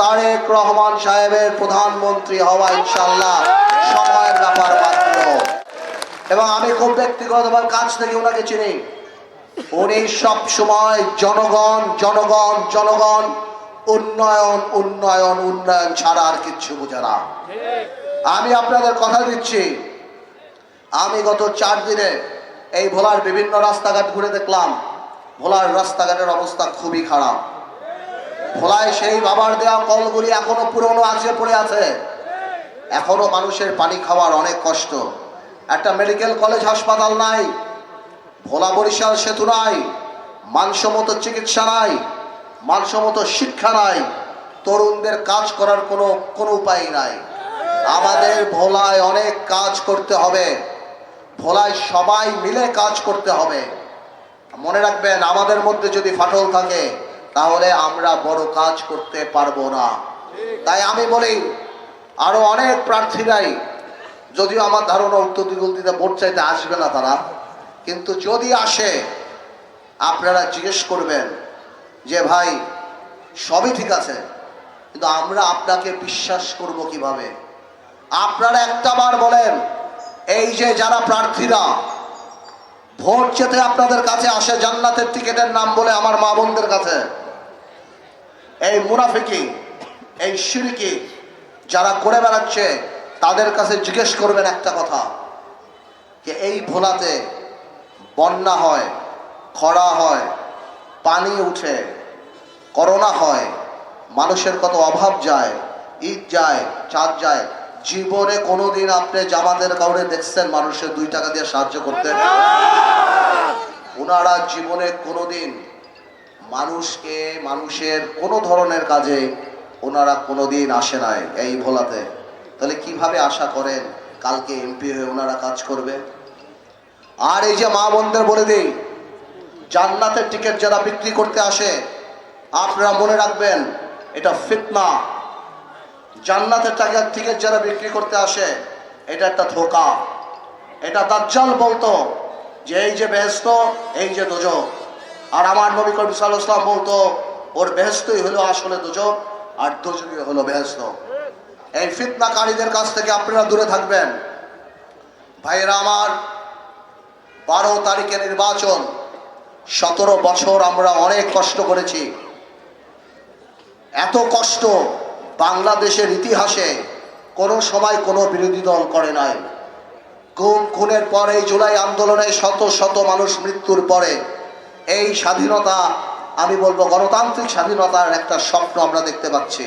তারেক রহমান সাহেবের প্রধানমন্ত্রী হওয়া ইনশাল্লাহ সময়ের ব্যাপার মাত্র। এবং আমি খুব ব্যক্তিগতভাবে কাছ থেকে ওনাকে চিনি। উনি সব সময় জনগণ জনগণ জনগণ, উন্নয়ন উন্নয়ন উন্নয়ন ছাড়া আর কিচ্ছু বোঝে না। আমি আপনাদের কথা দিচ্ছি। আমি গত চার দিনে এই ভোলার বিভিন্ন রাস্তাঘাট ঘুরে দেখলাম। ভোলার রাস্তাঘাটের অবস্থা খুবই খারাপ। ভোলায় সেই বাবার দেওয়া কলগুলি এখনও পুরনো আছে পড়ে আছে। এখনও মানুষের পানি খাওয়ার অনেক কষ্ট। একটা মেডিকেল কলেজ হাসপাতাল নাই, ভোলা বরিশাল সেতু নাই, মানসম্মত চিকিৎসা নাই, মানসম্মত শিক্ষা নাই, তরুণদের কাজ করার কোনো কোনো উপায় নাই। আমাদের ভোলায় অনেক কাজ করতে হবে। ভোলায় সবাই মিলে কাজ করতে হবে। মনে রাখবেন, আমাদের মধ্যে যদি ফাটল থাকে তাহলে আমরা বড় কাজ করতে পারব না। তাই আমি বলি, আরও অনেক প্রার্থীরাই, যদিও আমার ধারণা উত্তর দিতে ভোট চাইতে আসবে না তারা, কিন্তু যদি আসে, আপনারা জিজ্ঞেস করবেন যে, ভাই, সবই ঠিক আছে, কিন্তু আমরা আপনাকে বিশ্বাস করব কীভাবে? আপনারা একটা বার বলেন, এই যে যারা প্রার্থীরা ভোট চেতে আপনাদের কাছে আসে জান্নাতের টিকেটের নাম বলে আমার মা বোনদের কাছে। এই মুনাফিকি, এই সিরিকি যারা করে বেড়াচ্ছে, তাদের কাছে জিজ্ঞেস করবেন একটা কথা, যে এই ভোলাতে বন্যা হয়, খরা হয়, পানি উঠে, করোনা হয়, মানুষের কত অভাব যায়, ঈদ যায়, চাঁদ যায় জীবনে কোনোদিন আপনি জামাতের কাউরে দেখছেন মানুষের দুই টাকা দিয়ে সাহায্য করতে? ওনারা জীবনে কোনোদিন মানুষকে, মানুষের কোনো ধরনের কাজে ওনারা কোনোদিন আসে নাই এই ভোলাতে। তাহলে কীভাবে আশা করেন কালকে এমপি হয়ে ওনারা কাজ করবে? আর এই যে মা বোনদের বলে দিই, জান্নাতের টিকিট যারা বিক্রি করতে আসে, আপনারা মনে রাখবেন, এটা ফিতনা। জান্নাতের টাকার টিকিট যারা বিক্রি করতে আসে, এটা একটা ধোকা। এটা দাজ্জাল বলতো যে এই যে বেহেস্ত এই যে দোজক। আর আমার নবী সাল্লাহ ইসলাম বলতো, ওর বেহস্তই হলো আসলে দোজক, আর দোজকই হলো বেহস্ত এই ফিতনাকারীদের কাছ থেকে আপনারা দূরে থাকবেন। ভাইয়েরা আমার, বারো তারিখে নির্বাচন, সতেরো বছর আমরা অনেক কষ্ট করেছি। এত কষ্ট বাংলাদেশের ইতিহাসে কোনো সময় কোনো বিরোধী দল করে নাই। গুম, খুনের পর এই জুলাই আন্দোলনে শত শত মানুষ মৃত্যুর পরে এই স্বাধীনতা, আমি বলব গণতান্ত্রিক স্বাধীনতার একটা স্বপ্ন আমরা দেখতে পাচ্ছি।